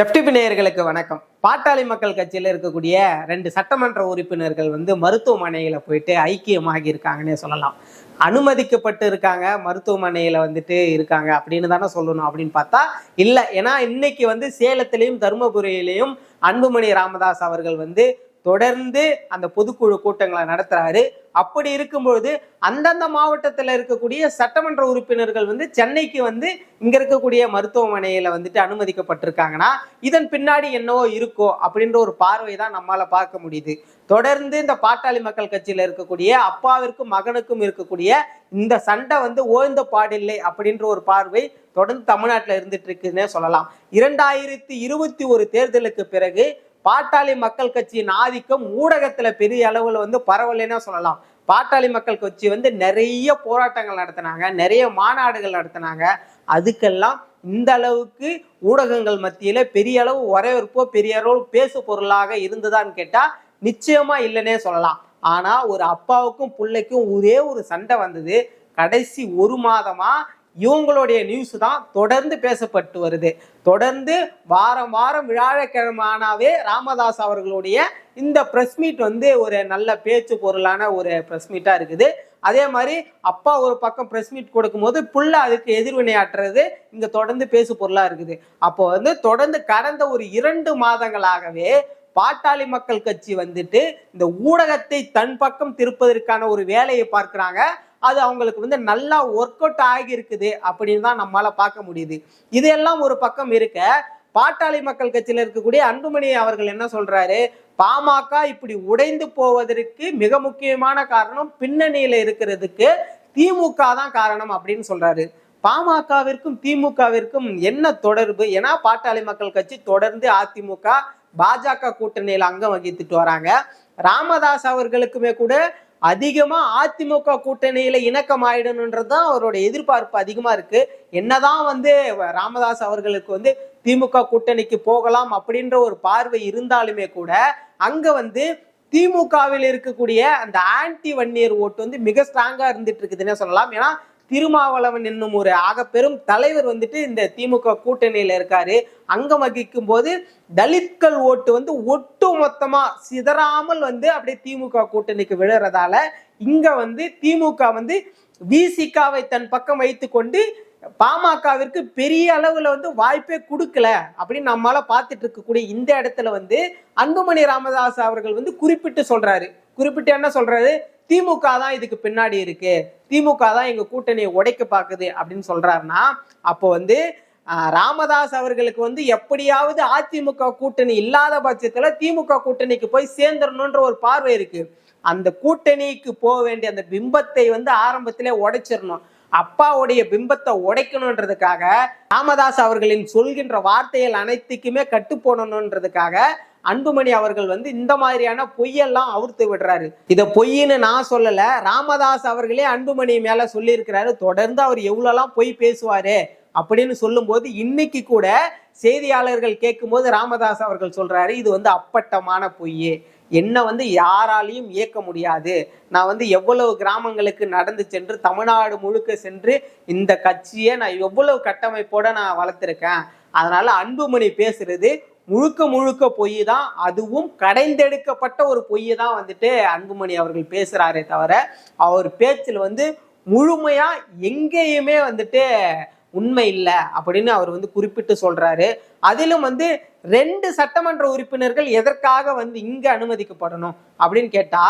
FTP நேயர்களுக்கு வணக்கம். பாட்டாளி மக்கள் கட்சியில் இருக்கக்கூடிய ரெண்டு சட்டமன்ற உறுப்பினர்கள் வந்து மருத்துவமனையில் போயிட்டு ஐக்கியமாகி இருக்காங்கன்னே சொல்லலாம். அனுமதிக்கப்பட்டு இருக்காங்க மருத்துவமனையில் வந்துட்டு இருக்காங்க அப்படின்னு தானே சொல்லணும் அப்படின்னு பார்த்தா இல்லை. ஏன்னா இன்னைக்கு வந்து சேலத்திலையும் தருமபுரியிலையும் அன்புமணி ராமதாஸ் அவர்கள் வந்து தொடர்ந்து அந்த பொதுக்குழு கூட்டங்களை நடத்துறாரு. அப்படி இருக்கும்பொழுது அந்தந்த மாவட்டத்தில் இருக்கக்கூடிய சட்டமன்ற உறுப்பினர்கள் வந்து சென்னைக்கு வந்து இங்க இருக்கக்கூடிய மருத்துவமனையில வந்துட்டு அனுமதிக்கப்பட்டிருக்காங்கன்னா இதன் பின்னாடி என்னவோ இருக்கோ அப்படின்ற ஒரு பார்வை தான் நம்மால பார்க்க முடியுது. தொடர்ந்து இந்த பாட்டாளி மக்கள் கட்சியில இருக்கக்கூடிய அப்பாவிற்கும் மகனுக்கும் இருக்கக்கூடிய இந்த சண்டை வந்து ஓய்ந்த பாடில்லை அப்படின்ற ஒரு பார்வை தொடர்ந்து தமிழ்நாட்டில் இருந்துட்டு இருக்குன்னே சொல்லலாம். இரண்டாயிரத்தி இருபத்தி ஒரு தேர்தலுக்கு பிறகு பாட்டாளி மக்கள் கட்சியின் ஆதிக்கம் ஊடகத்துல பெரிய அளவுல வந்து பரவலைன்னா சொல்லலாம். பாட்டாளி மக்கள் கட்சி வந்து நிறைய போராட்டங்கள் நடத்தினாங்க நிறைய மாநாடுகள் நடத்தினாங்க. அதுக்கெல்லாம் இந்த அளவுக்கு ஊடகங்கள் மத்தியில பெரிய அளவு வரவேற்போ பெரிய அளவு பேசு பொருளாக இருந்ததான்னு கேட்டா நிச்சயமா இல்லைன்னே சொல்லலாம். ஆனா ஒரு அப்பாவுக்கும் பிள்ளைக்கும் ஒரே ஒரு சண்டை வந்தது. கடைசி ஒரு மாதமா இவங்களுடைய நியூஸ் தான் தொடர்ந்து பேசப்பட்டு வருது. தொடர்ந்து வாரம் வாரம் வியாழக்கிழமை ஆனாவே ராமதாஸ் அவர்களுடைய இந்த ப்ரெஸ் மீட் வந்து ஒரு நல்ல பேச்சு பொருளான ஒரு ப்ரெஸ் மீட்டாக இருக்குது. அதே மாதிரி அப்பா ஒரு பக்கம் ப்ரெஸ் மீட் கொடுக்கும்போது புள்ள அதுக்கு எதிர்வினையாற்றுறது இங்கே தொடர்ந்து பேசு பொருளாக இருக்குது. அப்போ வந்து தொடர்ந்து கடந்த ஒரு இரண்டு மாதங்களாகவே பாட்டாளி மக்கள் கட்சி வந்துட்டு இந்த ஊடகத்தை தன் பக்கம் திருப்பதற்கான ஒரு வேலையை பார்க்குறாங்க. அது அவங்களுக்கு வந்து நல்லா ஒர்க் அவுட் ஆகி இருக்குது அப்படின்னு தான் நம்மளால பார்க்க முடியுது. இதெல்லாம் ஒரு பக்கம் இருக்க பாட்டாளி மக்கள் கட்சியில் இருக்கக்கூடிய அன்புமணி அவர்கள் என்ன சொல்றாரு? பாமக இப்படி உடைந்து போவதற்கு மிக முக்கியமான காரணம் பின்னணியில இருக்கிறதுக்கு திமுக தான் காரணம் அப்படின்னு சொல்றாரு. பாமகவிற்கும் திமுகவிற்கும் என்ன தொடர்பு? ஏன்னா பாட்டாளி மக்கள் கட்சி தொடர்ந்து அதிமுக பாஜக கூட்டணியில் அங்கம் வகித்துட்டு வராங்க. ராமதாஸ் அவர்களுக்குமே கூட அதிகமா அதிமுக கூட்டணியில இணக்கம் ஆயிடணுன்றது தான் அவரோட எதிர்பார்ப்பு அதிகமா இருக்கு. என்னதான் வந்து ராமதாஸ் அவர்களுக்கு வந்து திமுக கூட்டணிக்கு போகலாம் அப்படின்ற ஒரு பார்வை இருந்தாலுமே கூட அங்க வந்து திமுகவில் இருக்கக்கூடிய அந்த ஆன்டி வன்னியர் ஓட்டு வந்து மிக ஸ்ட்ராங்கா இருந்துட்டு இருக்குதுன்னே சொல்லலாம். ஏன்னா திருமாவளவன் என்னும் ஒரு ஆக பெரும் தலைவர் வந்துட்டு இந்த திமுக கூட்டணியில இருக்காரு. அங்கம் வகிக்கும் போது தலித்கள் ஓட்டு வந்து ஒட்டு மொத்தமா சிதறாமல் வந்து அப்படியே திமுக கூட்டணிக்கு விழுறதால இங்க வந்து திமுக வந்து விசிகாவை தன் பக்கம் வைத்துக்கொண்டு பாமகவிற்கு பெரிய அளவுல வந்து வாய்ப்பே கொடுக்கல அப்படின்னு நம்மளால பார்த்துட்டு இருக்கக்கூடிய இந்த இடத்துல வந்து அன்புமணி ராமதாஸ் அவர்கள் வந்து குறிப்பிட்டு சொல்றாரு. குறிப்பிட்டு என்ன சொல்றாரு? திமுக தான் இதுக்கு பின்னாடி இருக்கு. திமுக தான் எங்க கூட்டணியை உடைக்க பாக்குது அப்படின்னு சொல்றாருன்னா அப்போ வந்து ராமதாஸ் அவர்களுக்கு வந்து எப்படியாவது அதிமுக கூட்டணி இல்லாத பட்சத்துல திமுக கூட்டணிக்கு போய் சேர்ந்துடணுன்ற ஒரு பார்வை இருக்கு. அந்த கூட்டணிக்கு போக வேண்டிய அந்த பிம்பத்தை வந்து ஆரம்பத்திலே உடைச்சிடணும் அப்பாவுடைய பிம்பத்தை உடைக்கணுன்றதுக்காக ராமதாஸ் அவர்களின் சொல்கின்ற வார்த்தைகள் அனைத்துக்குமே கட்டு போடணுன்றதுக்காக அன்புமணி அவர்கள் வந்து இந்த மாதிரியான பொய்யெல்லாம் அவுர்த்து விடுறாரு. இதை பொய்ன்னு நான் சொல்லல ராமதாஸ் அவர்களே அன்புமணி மேல சொல்லியிருக்கிறாரு தொடர்ந்து அவர் எவ்வளோலாம் பொய் பேசுவாரு அப்படின்னு சொல்லும்போது இன்னைக்கு கூட செய்தியாளர்கள் கேட்கும்போது ராமதாஸ் அவர்கள் சொல்றாரு இது வந்து அப்பட்டமான பொய் என்ன வந்து யாராலையும் இயக்க முடியாது. நான் வந்து எவ்வளவு கிராமங்களுக்கு நடந்து சென்று தமிழ்நாடு முழுக்க சென்று இந்த கட்சியை நான் எவ்வளவு கட்டமைப்போட நான் வளர்த்துருக்கேன். அதனால அன்புமணி பேசுறது முழுக்க முழுக்க பொய் தான் அதுவும் கடைந்தெடுக்கப்பட்ட ஒரு பொய்யை தான் வந்துட்டு அன்புமணி அவர்கள் பேசுகிறாரே தவிர அவர் பேச்சில் வந்து முழுமையாக எங்கேயுமே வந்துட்டு உண்மை இல்லை அப்படின்னு அவர் வந்து குறிப்பிட்டு சொல்றாரு. அதிலும் வந்து ரெண்டு சட்டமன்ற உறுப்பினர்கள் எதற்காக வந்து இங்க அனுமதிக்கப்படணும் அப்படின்னு கேட்டா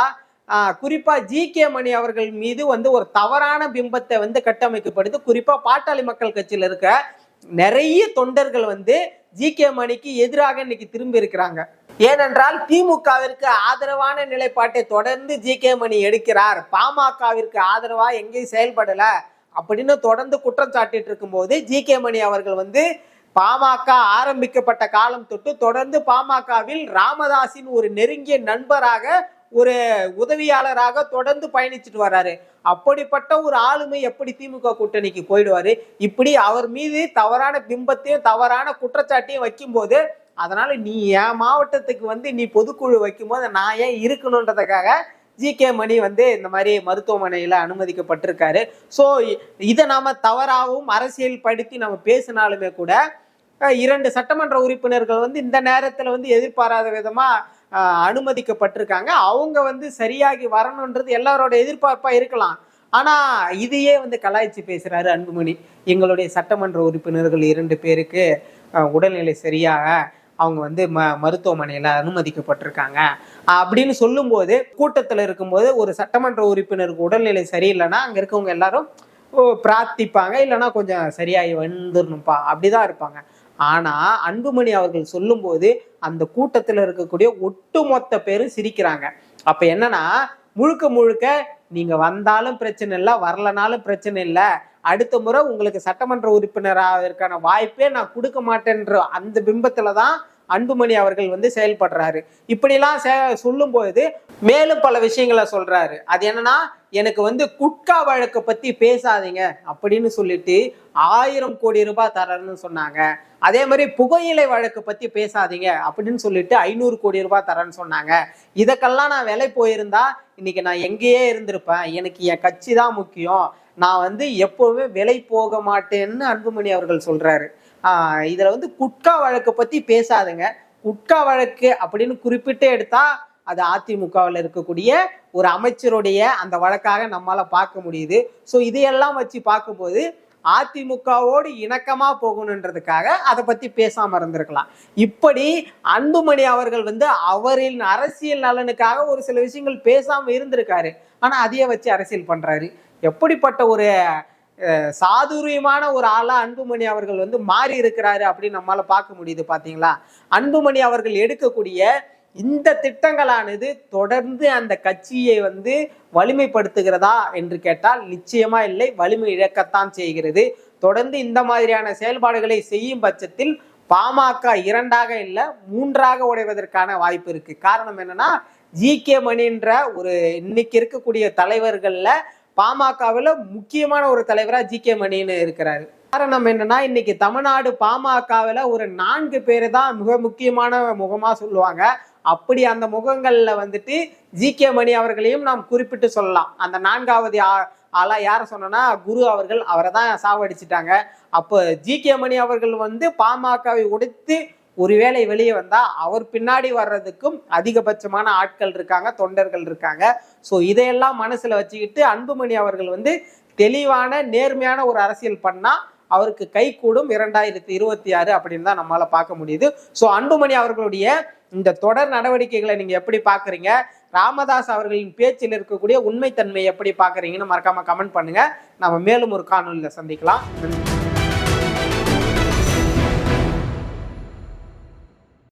குறிப்பாக குறிப்பா ஜி கே மணி அவர்கள் மீது வந்து ஒரு தவறான பிம்பத்தை வந்து கட்டமைக்கப்படுது. குறிப்பா பாட்டாளி மக்கள் கட்சியில இருக்க நிறைய தொண்டர்கள் வந்து ஜி கே மணிக்கு எதிராக இன்னைக்கு திரும்பி இருக்கிறாங்க. ஏனென்றால் திமுகவிற்கு ஆதரவான நிலைப்பாட்டை தொடர்ந்து ஜி கே மணி எடுக்கிறார். பாமகவிற்கு ஆதரவா எங்கேயும் செயல்படல. அப்படின்னு தொடர்ந்து குற்றம் சாட்டிட்டு இருக்கும்போது ஜி கே மணி அவர்கள் வந்து பாமக ஆரம்பிக்கப்பட்ட காலம் தொட்டு தொடர்ந்து பாமகவில் ராமதாஸின் ஒரு நெருங்கிய நண்பராக ஒரு உதவியாளராக தொடர்ந்து பயணிச்சுட்டு வர்றாரு அப்படிப்பட்ட ஒரு ஆளுமை எப்படி திமுக கூட்டணிக்கு போயிடுவாரு? இப்படி அவர் மீது தவறான பிம்பத்தையும் தவறான குற்றச்சாட்டையும் வைக்கும்போது அதனால நீ என் மாவட்டத்துக்கு வந்து நீ பொதுக்குழு வைக்கும்போது நான் ஏன் இருக்கணுன்றதுக்காக ஜி. கே. மணி வந்து இந்த மாதிரி மருத்துவமனையில் அனுமதிக்கப்பட்டிருக்காரு. ஸோ இதை நாம் தவறாகவும் அரசியல் படுத்தி நம்ம பேசினாலுமே கூட இரண்டு சட்டமன்ற உறுப்பினர்கள் வந்து இந்த நேரத்தில் வந்து எதிர்பாராத விதமாக அனுமதிக்கப்பட்டிருக்காங்க. அவங்க வந்து சரியாகி வரணுன்றது எல்லாரோட எதிர்பார்ப்பாக இருக்கலாம். ஆனால் இதையே வந்து கலாய்ச்சி பேசுகிறாரு அன்புமணி. எங்களுடைய சட்டமன்ற உறுப்பினர்கள் இரண்டு பேருக்கு உடல்நிலை சரியாக அவங்க வந்து ம மருத்துவமனையில் அனுமதிக்கப்பட்டிருக்காங்க. அப்படின்னு சொல்லும்போது கூட்டத்தில் இருக்கும்போது ஒரு சட்டமன்ற உறுப்பினருக்கு உடல்நிலை சரியில்லைன்னா அங்கே இருக்கவங்க எல்லாரும் பிரார்த்திப்பாங்க. இல்லைன்னா கொஞ்சம் சரியாகி வந்துடணும்ப்பா அப்படிதான் இருப்பாங்க. ஆனா அன்புமணி அவர்கள் சொல்லும்போது அந்த கூட்டத்தில் இருக்கக்கூடிய ஒட்டுமொத்த பேரும் சிரிக்கிறாங்க. அப்ப என்னன்னா முழுக்க முழுக்க நீங்க வந்தாலும் பிரச்சனை இல்லை வரலனாலும் பிரச்சனை இல்லை அடுத்த முறை உங்களுக்கு சட்டமன்ற உறுப்பினராக வாய்ப்பே நான் கொடுக்க மாட்டேன்ற அந்த பிம்பத்துல தான் அன்புமணி அவர்கள் வந்து செயல்படுறாரு. இப்படிலாம் செ சொல்லும்போது மேலும் பல விஷயங்களை சொல்றாரு. அது என்னன்னா எனக்கு வந்து குட்கா வழக்கை பத்தி பேசாதீங்க அப்படின்னு சொல்லிட்டு ஆயிரம் கோடி ரூபாய் தரேன்னு சொன்னாங்க. அதே மாதிரி புகையிலை வழக்கு பத்தி பேசாதீங்க அப்படின்னு சொல்லிட்டு ஐநூறு கோடி ரூபாய் தரேன்னு சொன்னாங்க. இதுக்கெல்லாம் நான் விலை போயிருந்தா இன்னைக்கு நான் எங்கேயே இருந்திருப்பேன். எனக்கு என் கட்சி தான் முக்கியம். நான் வந்து எப்பவுமே விலை போக மாட்டேன்னு அன்புமணி அவர்கள் சொல்றாரு. ஆஹ் இதுல வந்து குட்கா வழக்கை பத்தி பேசாதுங்க. குட்கா வழக்கு அப்படின்னு குறிப்பிட்டே எடுத்தா அது அதிமுகவில் இருக்கக்கூடிய ஒரு அமைச்சருடைய அந்த வழக்காக நம்மளால் பார்க்க முடியுது. ஸோ இதையெல்லாம் வச்சு பார்க்கும்போது அதிமுகவோடு இணக்கமாக போகணுன்றதுக்காக அதை பற்றி பேசாமல் இருந்திருக்கலாம். இப்படி அன்புமணி அவர்கள் வந்து அவரின் அரசியல் நலனுக்காக ஒரு சில விஷயங்கள் பேசாமல் இருந்திருக்காரு. ஆனால் அதையே வச்சு அரசியல் பண்ணுறாரு எப்படிப்பட்ட ஒரு சாதுரியமான ஒரு ஆளாக அன்புமணி அவர்கள் வந்து மாறி இருக்கிறாரு அப்படின்னு நம்மளால் பார்க்க முடியுது பார்த்தீங்களா அன்புமணி அவர்கள் எடுக்கக்கூடிய இந்த திட்டங்களானது தொடர்ந்து அந்த கட்சியை வந்து வலிமைப்படுத்துகிறதா என்று கேட்டால் நிச்சயமா இல்லை. வலிமை இழக்கத்தான் செய்கிறது. தொடர்ந்து இந்த மாதிரியான செயல்பாடுகளை செய்யும் பட்சத்தில் பாமக இரண்டாக இல்லை மூன்றாக உடைவதற்கான வாய்ப்பு இருக்கு. காரணம் என்னன்னா ஜி கே மணின்ற ஒரு இன்னைக்கு இருக்கக்கூடிய தலைவர்கள்ல பாமகவில் முக்கியமான ஒரு தலைவராக ஜி கே மணின்னு இருக்கிறாரு. காரணம் என்னன்னா இன்னைக்கு தமிழ்நாடு பாமகவில் ஒரு நான்கு பேர் தான் மிக முக்கியமான முகமாக சொல்லுவாங்க. அப்படி அந்த முகங்கள்ல வந்துட்டு ஜி கே மணி அவர்களையும் நாம் குறிப்பிட்டு சொல்லலாம். அந்த நான்காவது ஆ- ஆளா யார சொன்னா குரு அவர்கள். அவரை தான் சாவடிச்சிட்டாங்க. அப்போ ஜி கே மணி அவர்கள் வந்து பாமகவை உடைத்து ஒருவேளை வெளியே வந்தா அவர் பின்னாடி வர்றதுக்கும் அதிகபட்சமான ஆட்கள் இருக்காங்க தொண்டர்கள் இருக்காங்க. ஸோ இதையெல்லாம் மனசுல வச்சுக்கிட்டு அன்புமணி அவர்கள் வந்து தெளிவான நேர்மையான ஒரு அரசியல் பண்ணா அவருக்கு கை கூடும் இரண்டாயிரத்தி இருபத்தி ஆறு அப்படின்னு தான் நம்மளால பார்க்க முடியுது. ஸோ அன்புமணி அவர்களுடைய இந்த தொடர் நடவடிக்கைகளை நீங்க எப்படி பாக்குறீங்க? ராமதாஸ் அவர்களின் பேச்சில் இருக்கக்கூடிய உண்மைத்தன்மையை எப்படி பாக்குறீங்கன்னு மறக்காம கமெண்ட் பண்ணுங்க. நம்ம மேலும் ஒரு காணொலியில் சந்திக்கலாம். நன்றி.